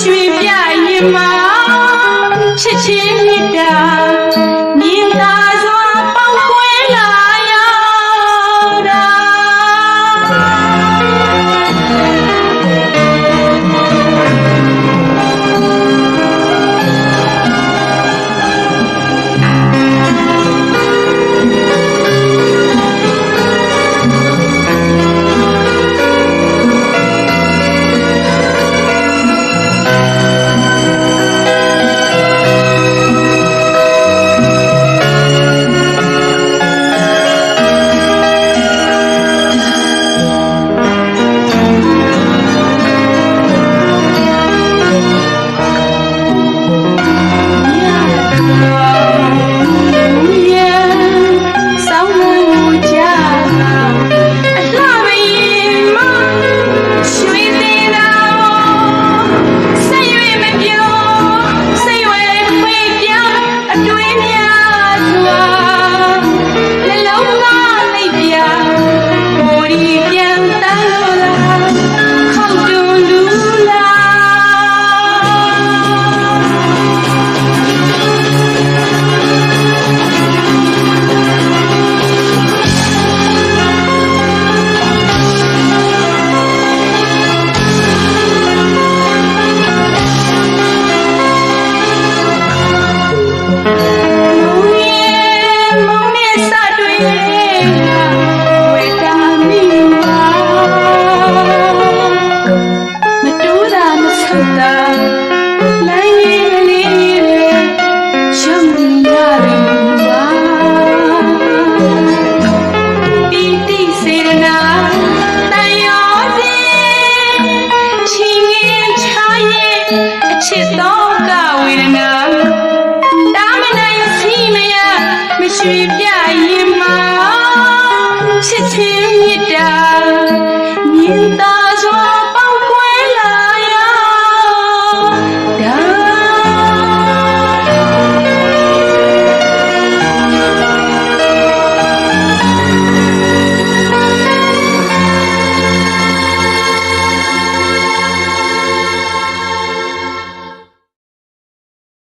ရွှေပြရင်မာ သောကဝေဒနာတာမနိုင်စီမယမရွှေပြရင်မှာချစ်ချင်းမြတ်တာမြင်သာ